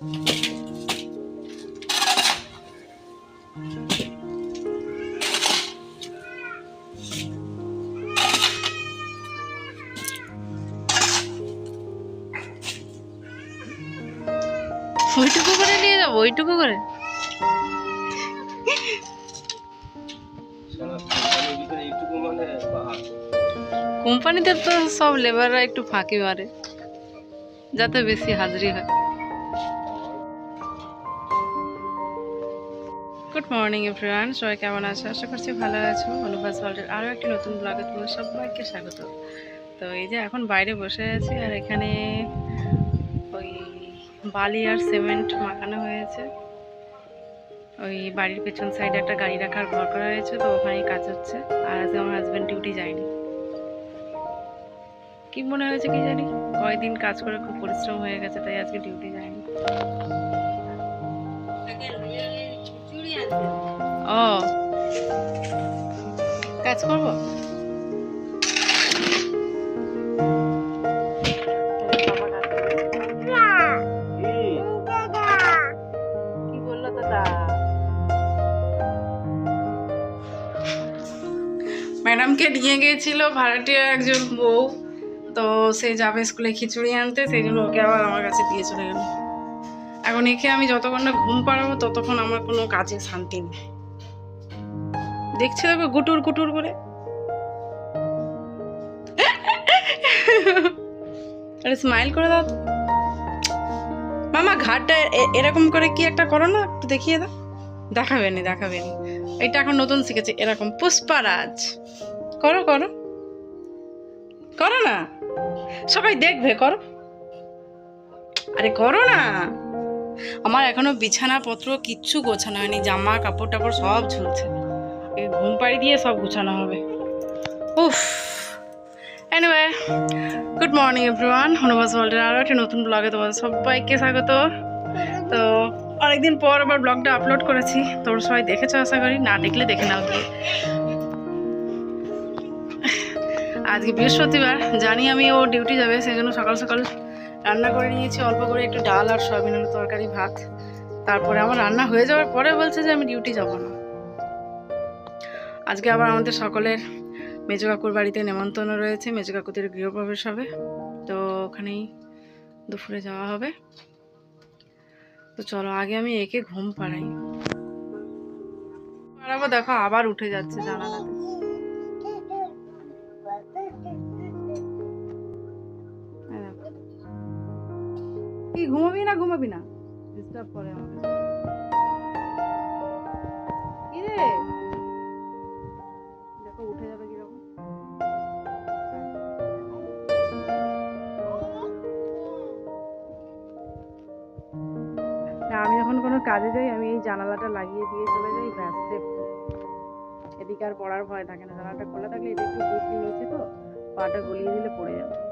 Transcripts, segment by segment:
ওইটুকু করে নিয়ে যাব, ওইটুকু করে। কোম্পানিতে তো সব লেবাররা একটু ফাঁকি মারে, যাতে বেশি হাজিরি হয়। গুড মর্নিং এভরিওয়ান সবাই কেমন আছো? আশা করছি ভালো আছো। অনুবাস ওয়ার্ল্ডের আরও একটি নতুন ব্লগে তোমাদের সবাইকে স্বাগত। তো এই যে এখন বাইরে বসে আছি আর এখানে ওই বালি আর সিমেন্ট মাখানো হয়েছে। ওই বাড়ির পেছন সাইডে একটা গাড়ি রাখার ঘর করা হয়েছে, তো ওখানেই কাজ হচ্ছে। আর আজকে আমার হাজব্যান্ড ডিউটি যায়নি। কি মনে হয়েছে কি জানি? কয়েকদিন কাজ করে খুব পরিশ্রম হয়ে গেছে, তাই আজকে ডিউটি যায়নি। ও। কাজ করব? কি বলল দাদা? ম্যাডামকে নিয়ে গিয়েছিল ভাড়াটিয়া একজন বউ তো সে যাবে স্কুলে খিচুড়ি আনতে সেই জন্য ওকে আবার আমার কাছে দিয়ে চলে গেল। এখন একে আমি যতক্ষণ না ঘুম পাড়াবো, ততক্ষণ আমার কোনো কাজে শান্তি নেই। দেখছে দেখো গুটুর গুটুর করে। আরে স্মাইল করে দাও মামা ঘাটটা এরকম করে কি একটা করো না, একটু দেখিয়ে দাও। দেখাবে নি দেখাবে নি এটা এখন নতুন শিখেছে, এরকম। পুষ্পারাজ করো করো। করো না। সবাই দেখবে, করো। আরে করো না। আমার এখনও বিছানাপত্র কিচ্ছু গোছানো হয়নি, জামা, কাপড় টাপড় সব ঝুলছে। ঘুম পাড়ি দিয়ে সব গোছানো হবে। উফ। এনিওয়ে গুড মর্নিং এভরিওয়ান হনুবাস ওয়ার্ল্ডের আরও একটা নতুন ব্লগে তোমাদের সবাইকে স্বাগত। তো অনেকদিন পর আবার ব্লগটা আপলোড করেছি। তোমরা সবাই দেখেছ আশা করি, না দেখলে দেখে নাও গিয়ে। আজকে বৃহস্পতিবার, জানি আমি ও ডিউটি যাবে, সেই জন্য সকাল সকাল রান্না করে নিয়েছি, অল্প করে একটু ডাল আর সয়াবিন আলু তরকারি, ভাত। তারপরে আমার রান্না হয়ে যাওয়ার পরে বলছে যে আমি ডিউটি যাব না। আজকে আবার আমাদের সকলের মেজো কাকুর বাড়িতে নেমন্তন্ন রয়েছে, মেজো কাকুদের গৃহপ্রবেশ হবে। তো ওখানেই দুপুরে যাওয়া হবে। তো চলো, আগে আমি একে ঘুম পাড়াই। পাড়াবো, দেখো আবার উঠে যাচ্ছে জানালাতে। ঘুমাবি না ঘুমাবি না? ডিস্টার্ব করে আমাকে। দেখো, উঠে যাবে কীরকম। আমি যখন কোনো কাজে যাই, আমি এই জানালাটা লাগিয়ে দিয়ে চলে যাই, ব্যাস এদিকে আর পড়ার ভয় থাকে না। জানালাটা খোলা থাকলে এদিকে একটু নিয়েছে তো, পাটা গলিয়ে দিলে পড়ে যাবে।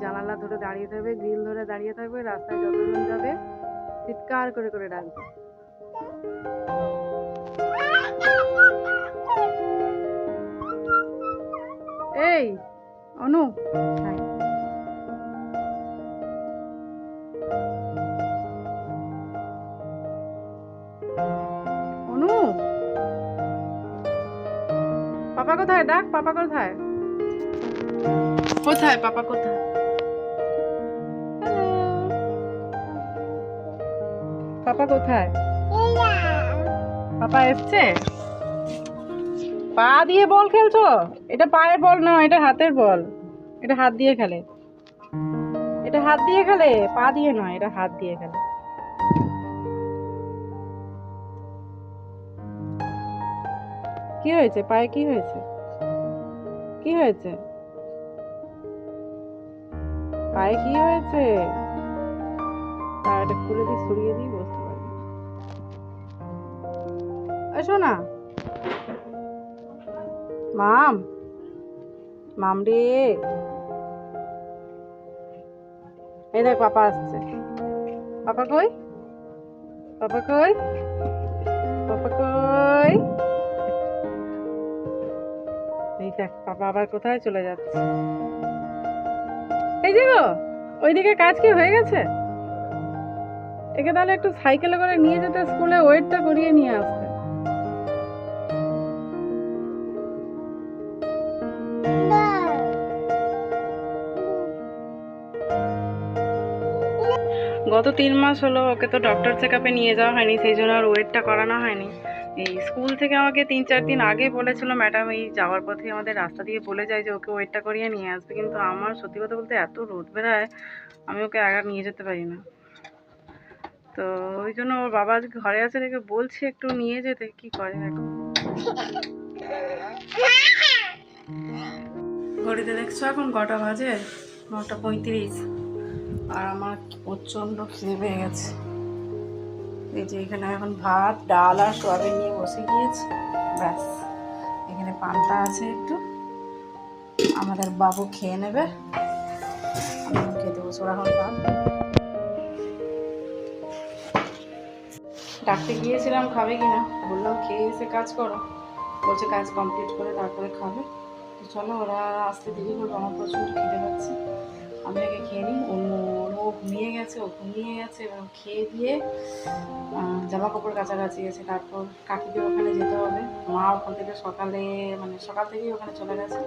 জানালা ধরে দাঁড়িয়ে থাকবে, গ্রিল ধরে দাঁড়িয়ে থাকবে, রাস্তায় যতজন যাবে, চিৎকার করে করে ডাকবে। এই, অনু। অনু। পাপা কোথায়? ডাক, পাপা কোথায়? কোথায়? পাপা কোথায়? পাপা কোথায়? পাপা এসছে? পা দিয়ে বল খেলছো? এটা পায়ের বল না, এটা হাতের বল। এটা হাত দিয়ে খেলে। এটা হাত দিয়ে খেলে, পা দিয়ে নয়, এটা হাত দিয়ে খেলে। কি হয়েছে? পায়ে কি হয়েছে? কি হয়েছে? পায়ে কি হয়েছে? পায়েটা খুলে দিয়ে সরিয়ে দিই এসো না। মাম মাম রে। এই দেখ, পাপা আসছে। পাপা কই? পাপা কই? পাপা কই? এই দেখ, পাপা আবার কোথায় চলে যাচ্ছে। এই যে গো, ওইদিকে কাজ কি হয়ে গেছে? একে তাহলে একটু সাইকেলে করে নিয়ে যেতে, স্কুলে ওয়েটটা করিয়ে নিয়ে আসতে। গত তিন মাস হলো ওকে তো ডক্টর চেক আপে নিয়ে যাওয়া হয়নি, সেই জন্য আর ওয়েটটা করানো হয়নি। এই স্কুল থেকে আমাকে তিন চার দিন আগে বলেছিল ম্যাডাম এই যাওয়ার পথে আমাদের রাস্তা দিয়ে বলে যায় যে ওকে ওয়েটটা করিয়ে নিয়ে আসবে, কিন্তু আমার সত্যি কথা বলতে এত রোদ বেড়ায়, আমি ওকে আগার নিয়ে যেতে পারি না। তো ওই জন্য ওর বাবা আজকে ঘরে আছে দেখে বলছি একটু নিয়ে যেতে, কি করে এখন? ঘড়িতে দেখছ এখন কটা বাজে? নটা পঁয়ত্রিশ। আর আমার প্রচণ্ড খিদে পেয়ে গেছে। এই যে এখানে এখন ভাত, ডাল আর সোয়াবিন নিয়ে বসে গিয়েছি। ব্যাস, এখানে পান্তা আছে একটু। আমাদের বাবু খেয়ে নেবে। আমি খেতে বসবো এখন ভাত। ডাকতে গিয়েছিলাম, খাবে কিনা বললাম, খেয়ে এসে কাজ করো। বলছে, কাজ কমপ্লিট করে তারপরে খাবে। তো চলো, ওরা আসতে দেরি করব আমার প্রচণ্ড খিদে পাচ্ছে। আমি আগে খেয়ে নিই। ও ও ঘুমিয়ে গেছে, ও ঘুমিয়ে গেছে এবং খেয়ে দিয়ে জামা কাপড় কাছাকাছি গেছে তারপর কাকিদের ওখানে যেতে হবে। মা ওখান থেকে সকালে মানে সকাল থেকেই ওখানে চলে গেছে।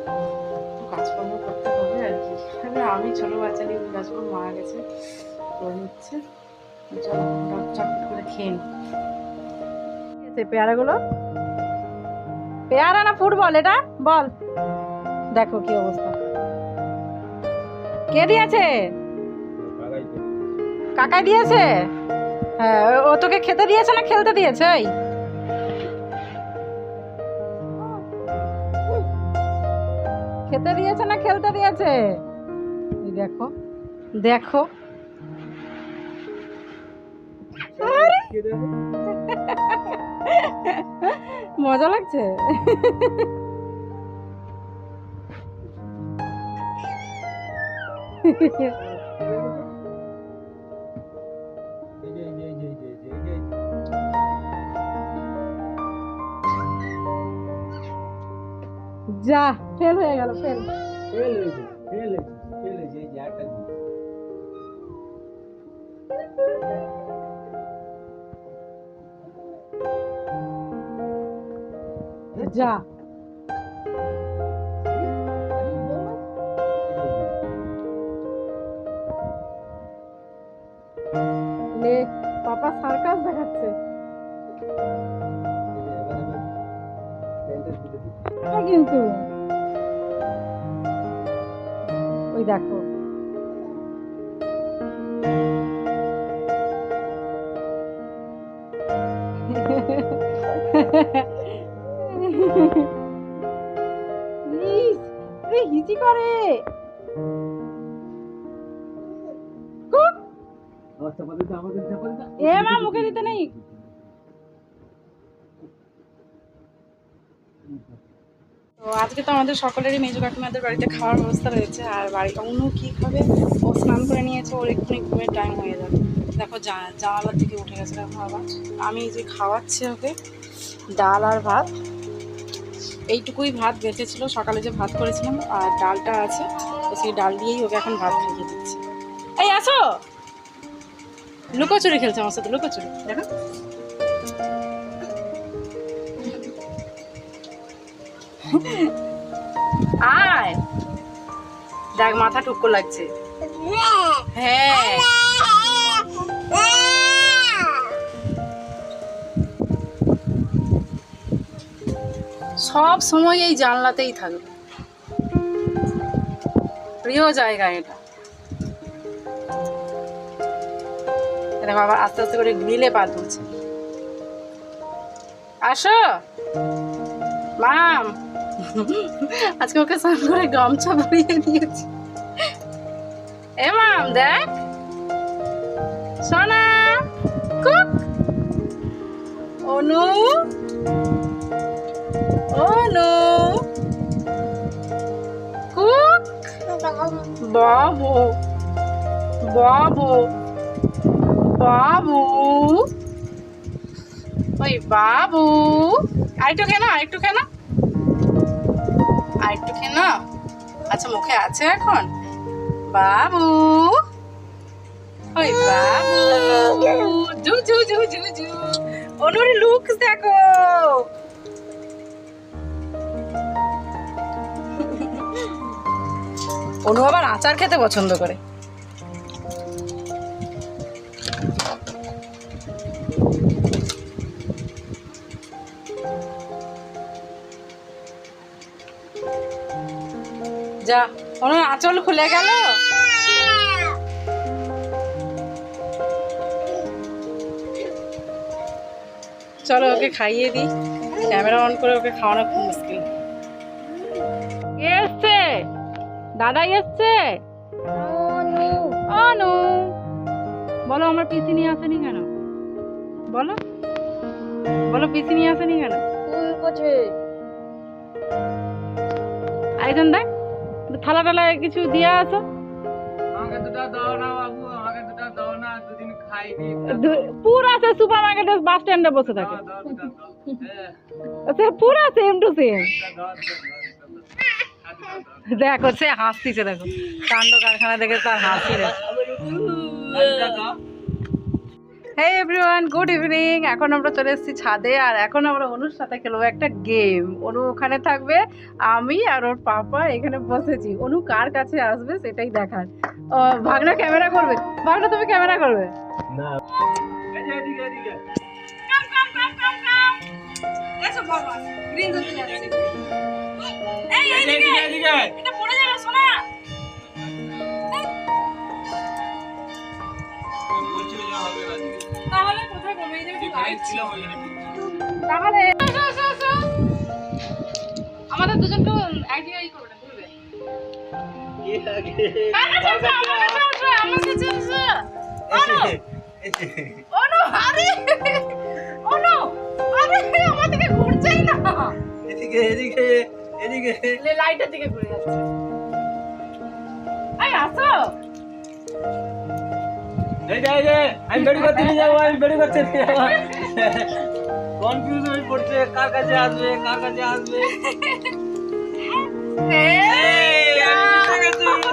তো কাজকর্ম করতে হবে আর কি। আমি ছোটো বাচ্চা নিয়ে কাজ কাজকর্ম মারা গেছে করে নিচ্ছে। চটপট করে খেয়ে নিই। পেয়ারাগুলো? পেয়ারা না ফুটবল? এটা? বল। দেখো কি অবস্থা। কে দিয়েছে? কাকাই দিয়েছে? হ্যাঁ ও- তোকে খেতে দিয়েছে না খেলতে দিয়েছে? খেতে দিয়েছে না খেলতে দিয়েছে? দেখো দেখো। মজা লাগছে? যা ফেল হয়ে গেল ফেল যা ওই দেখো। হিচি করে। এ মা মুখে দিতে নেই। তো আজকে তো আমাদের সকলেরই মেজো কাকিমাদের বাড়িতে খাওয়ার ব্যবস্থা রয়েছে, আর বাড়ি অন্য কি খাবে? ও স্নান করে নিয়েছে, ওর এক্ষুনি ঘুমের টাইম হয়ে যাবে। দেখো জানালার দিকে উঠে গেছে দেখো আবার আমি যে খাওয়াচ্ছি ওকে, ডাল আর ভাত, এইটুকুই ভাত বেঁচেছিল, সকালে যে ভাত করেছিলাম, আর ডালটা আছে, তো সেই ডাল দিয়েই ওকে এখন ভাত খাইয়ে দিচ্ছি। এই, আসো! লুকোচুরি খেলছে আমার সাথে, লুকোচুরি, দেখো। আয়। দেখ, মাথা টুকু লাগছে। হ্যাঁ। সব সময় এই জানলাতেই থাকবে। প্রিয় জায়গা এটা। এটা বাবা আস্তে আস্তে করে গ্রিলে পা তুলছে। আসো। মাম। আজকে ওকে স্নান করে গামছা ভরিয়ে দিয়েছি। এ মাম, দেখ। সোনা অনু। অনু। বাবু। বাবু। বাবু। ওই বাবু। আরেকটু কেন আরেকটু কেন আরেকটু না আচ্ছা মুখে আছে এখন? বাবু। ওই বাবু। জু জু জু জু জু অনুর লুকস দেখো। অনু আবার আচার খেতে পছন্দ করে। যা। অনু আঁচল খুলে গেল? চলো ওকে খাইয়ে দিই। ক্যামেরা অন করে ওকে খাওয়ানো খুব মুশকিল। এসছে? দাদাই এসছে? অনু। বলো আমার পিসি নিয়ে আসেনি কেন? বলো। বলো পিসি নিয়ে আসেনি কেন? আইজন দেখ। থালা টালা কিছু দিয়ে আসো খাইনি। পুরা সে সুপার মার্কেটে বাস স্ট্যান্ডে বসে থাকে। হ্যাঁ। সে পুরা সেম টু সেম দেখো সে হাসতিছে দেখো। কাণ্ড কারখানা দেখে তার হাসি রে। দাও হে এভরিওয়ান গুড ইভিনিং এখন আমরা চলে এসেছি ছাদে আর এখন আমরা অনুর সাথে খেলব একটা গেম অনু ওখানে থাকবে আমি আর ওর পাপা এখানে বসেছি। অনু কার কাছে আসবে সেটাই দেখার। ও, ভাগনা ক্যামেরা করবে। ভাগনা তুমি ক্যামেরা করবে। না। এই যে এদিকে এদিকে কাম কাম কাম কাম কাম এসো বাবা গ্রিন এই এই যে এদিকে এদিকে। এটা পড়ে যাবে সোনা। অনু, আরে, আমার দিকে ঘুরছেই না। এদিকে এদিকে এদিকে। লে, লাইটের দিকে ঘুরে যাচ্ছে। আসো। আমি বেড়ি করতে নিয়ে যাব আমি বেড়ি করতে নিয়ে যাব। কনফিউজ হয়ে পড়ছে কার কাছে আসবে কার কাছে আসবে?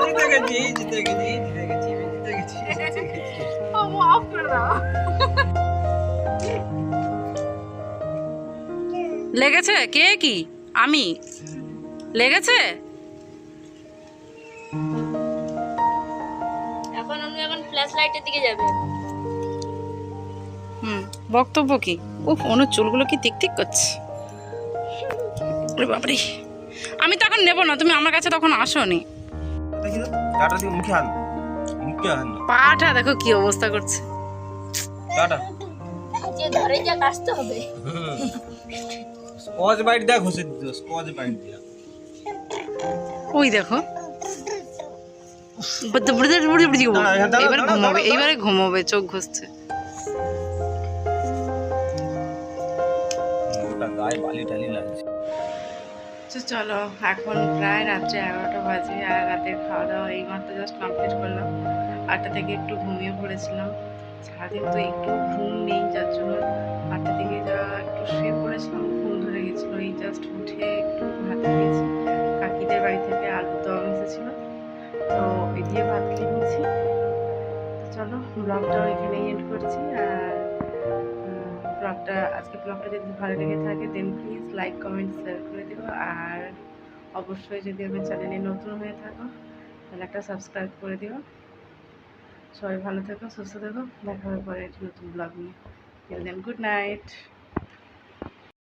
জিতে গেছি, জিতে গেছি, জিতে গেছি, জিতে গেছি, আমি জিতে গেছি, জিতে গেছি। ও, off করে দাও। লেগেছে? কে কি? আমি? লেগেছে? ফ্ল্যাশ লাইটের দিকে যাবে। হুম বক্তব্য কি? উফ অনুর চুলগুলো কি টিক টিক করছে। ওরে বাবারে আমি তখন নেব না তুমি আমার কাছে তখন মুখে আন পাটা দেখো কি অবস্থা করছে। টাটা। ধরে যা কাটতে হবে। স্কচ বাইট দেখ ঘষে দিত স্কচ বাইট দিয়া ওই দেখো। এবার ঘুমাবে। এইবারে ঘুমাবে চোখ ঘুষছে তো চলো এখন প্রায় রাত্রে এগারোটা বাজে আর রাতের খাওয়া দাওয়া এই মাত্র জাস্ট কমপ্লিট করলাম। আটটা থেকে একটু ঘুমিয়ে পড়েছিলাম। সারাদিন তো একটু ঘুম নেই যার জন্য আটটা থেকে যা একটু শুয়ে পড়েছিলাম ঘুম ধরে গেছিল। এই জাস্ট উঠে একটু ভাত খেয়েছি। কাকিদের বাড়ি থেকে আলুর দম এসেছিল। দিয়ে ভাত খেয়ে নিয়েছি। চলো ব্লগটাও এখানেই এন্ড করছি। আর ব্লগটা আজকে ব্লগটা যদি ভালো লেগে থাকে then please like comment share করে দিও। আর অবশ্যই যদি আমার চ্যানেলে নতুন হয়ে থাকো, তাহলে একটা সাবস্ক্রাইব করে দিও। সবাই ভালো থেকো, সুস্থ থেকো। দেখা হবে পরে নতুন ব্লগ নিয়ে। দেন গুড নাইট